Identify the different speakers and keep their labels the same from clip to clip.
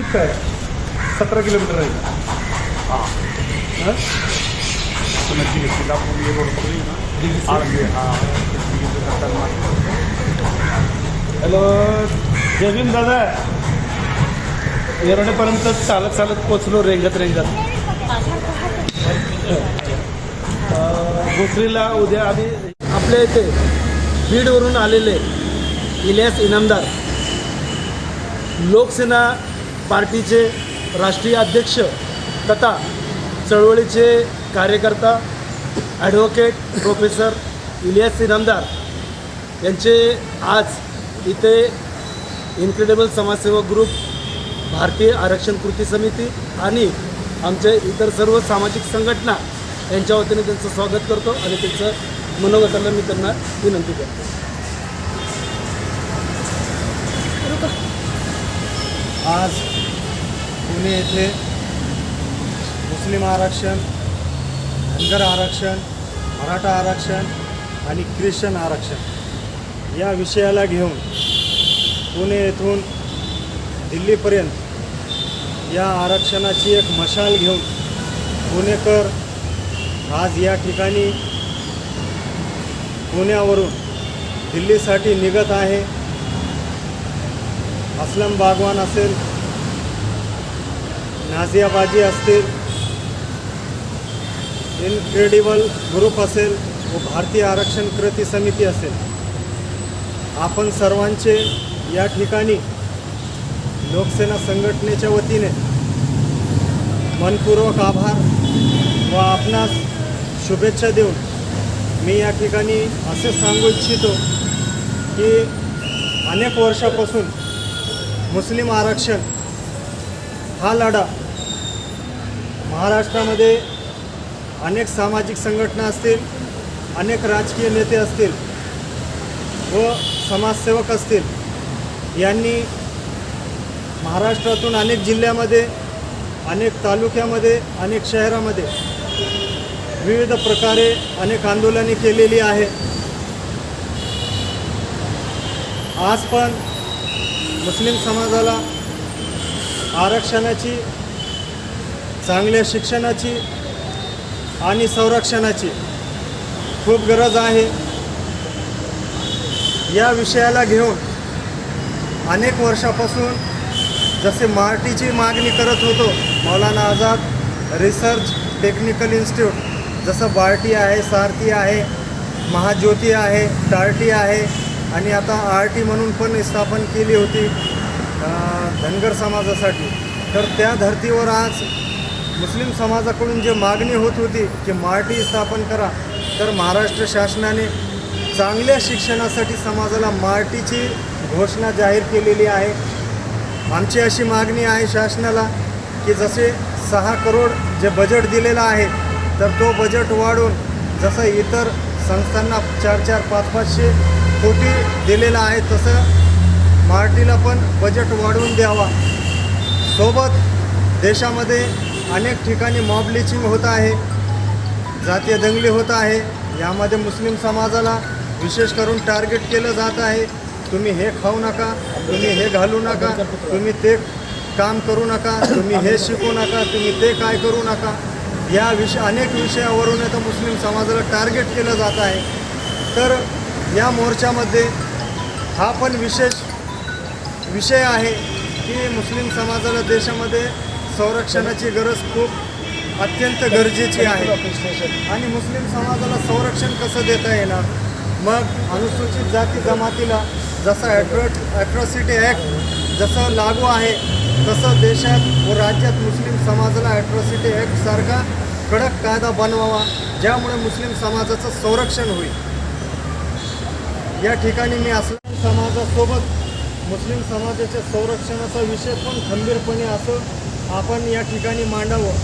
Speaker 1: किती आहे. सतरा किलोमीटर आहे.
Speaker 2: हां. नक्की ये रोड पकडली ना? आळंदी हां.
Speaker 1: हॅलो जय भीम दादा. येरवडेपर्यंत चालत चालत पोचलो रेंगत रेंगत. भोसरीला उद्या आम्ही आपल्या इथे बीडवरून आलेले इलियास इनामदार. लोकसेना पार्टीचे राष्ट्रीय अध्यक्ष तथा चळवळीचे कार्यकर्ता ॲडव्होकेट प्रोफेसर इलियास इनामदार यांचे आज इथे इन्क्रेडिबल समाजसेवक ग्रुप भारतीय आरक्षण कृती समिती आणि आमचे इतर सर्व सामाजिक संघटना यांच्या वतीने त्यांचं स्वागत करतो आणि त्यांचं मनोगताला मी त्यांना विनंती करतो.
Speaker 3: आज पुणे येथे मुस्लिम आरक्षण धनगर आरक्षण मराठा आरक्षण आणि ख्रिश्चन आरक्षण या विषयाला घेऊन पुणे येथून दिल्लीपर्यंत या आरक्षणाची एक मशाल घेऊन पुणेकर आज या ठिकाणी पुण्यावरून दिल्लीसाठी निघत आहे. असलम बागवान असेल नाझियाबाजी असतील इनक्रेडिबल ग्रुप असेल व भारतीय आरक्षण कृती समिती असेल. आपण सर्वांचे या ठिकाणी लोकसेना संघटनेच्या वतीने मनपूर्वक आभार व आपणास शुभेच्छा देऊन मी या ठिकाणी असे सांगू इच्छितो की अनेक वर्षापासून मुस्लिम आरक्षण हा लढा महाराष्ट्रामध्ये अनेक सामाजिक संघटना असतील अनेक राजकीय नेते असतील व समाजसेवक असतील यांनी महाराष्ट्रातून अनेक जिल्ह्यामध्ये अनेक तालुक्यामध्ये अनेक शहरामध्ये विविध प्रकारे अनेक आंदोलने केलेली आहे. आज पण मुस्लिम समाजाला आरक्षणाची चांगल्या शिक्षणाची आणि संरक्षणाची खूप गरज आहे. या विषयाला घेऊन अनेक वर्षापासून जसे मराठीची मागणी करत होतो Maulana Azad research technical institute जसं बार्टी आहे सारथी आहे महाज्योती आहे टार्टी आहे आणि आता आर टी म्हणून पण स्थापन केली होती. धनगर समाजासाठी. तर त्या धर्तीवर आज मुस्लिम समाजाकडून जे मागणी होत होती की मराठी स्थापन करा तर महाराष्ट्र शासनाने चांगल्या शिक्षणासाठी समाजाला मराठीची घोषणा जाहीर केलेली आहे. आमची अशी मागणी आहे शासनाला की जसे सहा करोड जे बजेट दिलेलं आहे तर तो बजेट वाढून जसं इतर संस्थांना चार चार पाच पाचशे कोटी दिलेला आहे तसं पार्टीला पण बजेट वाढवून द्यावा. सोबत देशामध्ये अनेक ठिकाणी मॉब लिचिंग होत आहे. जातीय दंगली होत आहे. यामध्ये मुस्लिम समाजाला विशेष करून टार्गेट केलं जात आहे. तुम्ही हे खाऊ नका तुम्ही हे घालू नका तुम्ही ते काम करू नका तुम्ही हे शिकू नका तुम्ही ते काय करू नका. या विषय अनेक विषयावरून आता मुस्लिम समाजाला टार्गेट केलं जात आहे. तर या मोर्चामध्ये हा पण विशेष विषय आहे की मुस्लिम समाजाला देशामध्ये संरक्षणाची गरज खूप अत्यंत गरजेची आहे. आणि मुस्लिम समाजाला संरक्षण कसं देता येणार? मग अनुसूचित जाती जमातीला जसं ॲट्रो ॲट्रॉसिटी ॲक्ट जसं लागू आहे तसं देशात व राज्यात मुस्लिम समाजाला ॲट्रॉसिटी ॲक्टसारखा कडक कायदा बनवावा ज्यामुळे मुस्लिम समाजाचं संरक्षण होईल. या ठिकाणी मी असल्या समाजासोबत मुस्लिम समाजाच्या संरक्षणाचा विषय पण खंबीरपणे असं आपण या ठिकाणी मांडावं.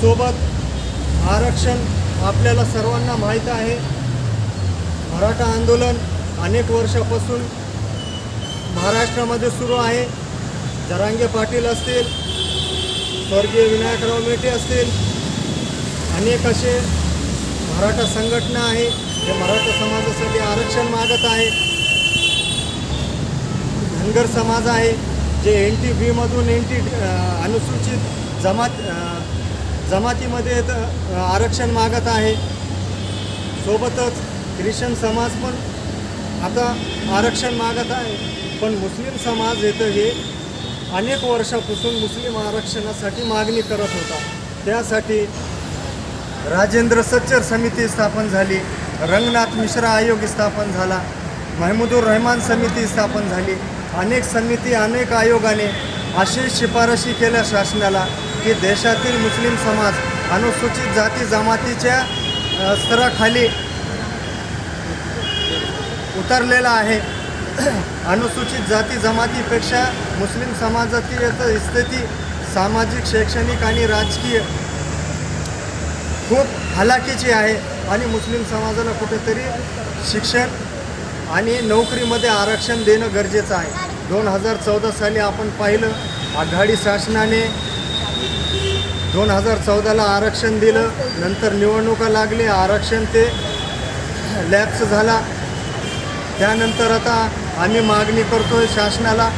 Speaker 3: सोबत आरक्षण आपल्याला सर्वांना माहीत आहे. मराठा आंदोलन अनेक वर्षापासून महाराष्ट्रामध्ये सुरू आहे. जरांगे पाटील असतील स्वर्गीय विनायकराव मेटे असतील अनेक असे मराठा संघटना आहे जे मराठा समाजासाठी आरक्षण मागत आहे. धनगर समाज आहे जे एन टी बीमधून एन टी अनुसूचित जमात जमातीमध्ये आरक्षण मागत आहे. सोबतच ख्रिश्चन समाज पण आता आरक्षण मागत आहे. पण मुस्लिम समाज येतं हे अनेक वर्षापासून मुस्लिम आरक्षणासाठी मागणी करत होता. त्यासाठी राजेंद्र सच्चर समिती स्थापन झाली रंगनाथ मिश्रा आयोग स्थापन झाला महमूदुर रहमान समिती स्थापन झाली अनेक समिती अनेक आयोगाने अशी शिफारशी केल्या शासनाला की देशातील मुस्लिम समाज अनुसूचित जाती जमातीच्या स्तराखाली उतरलेला आहे. अनुसूचित जाती जमातीपेक्षा मुस्लिम समाजातील स्थिती सामाजिक शैक्षणिक आणि राजकीय खूप हलाखीची आहे आणि मुस्लिम समाजाला कुठेतरी शिक्षण आणि नोकरीमध्ये आरक्षण देणं गरजेचं आहे. दोन हजार चौदा साली आपण पाहिलं आघाडी शासनाने दोन हजार चौदाला आरक्षण दिलं नंतर निवडणुका लागली आरक्षण ते लॅप्स झाला. त्यानंतर आता आम्ही मागणी करतोय शासनाला.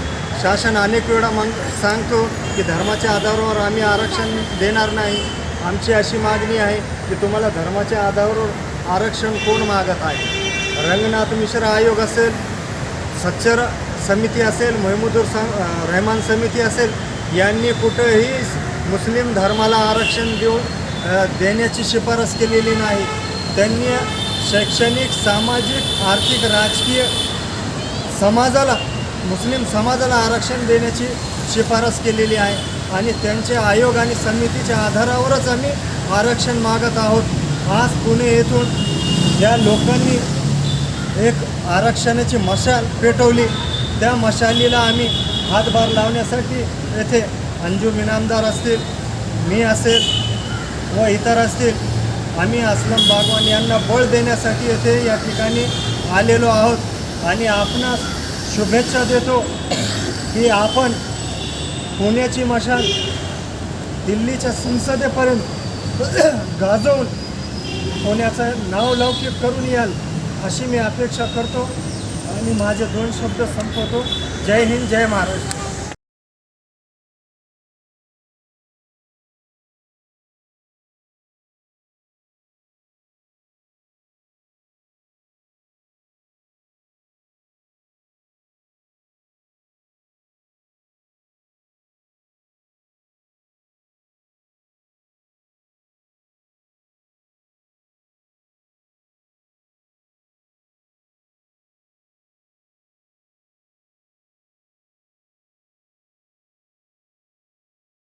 Speaker 3: शासन अनेक वेळा मग सांगतो की धर्माच्या आधारावर आम्ही आरक्षण देणार नाही. आमची अशी मागणी आहे की तुम्हाला धर्माच्या आधारावर आरक्षण कोण मागत आहे? रंगनाथ मिश्र आयोग असेल सच्चर समिती असेल महमूदुर सम रहमान समिती असेल यांनी कुठंही मुस्लिम धर्माला आरक्षण देऊन देण्याची शिफारस केलेली नाही. त्यांनी शैक्षणिक सामाजिक आर्थिक राजकीय समाजाला मुस्लिम समाजाला आरक्षण देण्याची शिफारस केलेली आहे आणि त्यांचे आयोग आणि समितीच्या आधारावरच आम्ही आरक्षण मागत आहोत. आज पुणे येथून या लोकांनी एक आरक्षणाची मशाल पेटवली. त्या मशालीला आम्ही हातभार लावण्यासाठी येथे अंजू इनामदार असतील मी असेल व इतर असतील आम्ही असलम बागवान यांना बळ देण्यासाठी येथे या ठिकाणी आलेलो आहोत. आणि आपणास शुभेच्छा देतो की आपण पुण्याची मशाल दिल्लीच्या संसदेपर्यंत गाजवून पुण्याचं नाव लौकिक करून याल. अशी मी अपेक्षा करतो आणि माझे दोन शब्द संपवतो. जय हिंद जय महाराष्ट्र.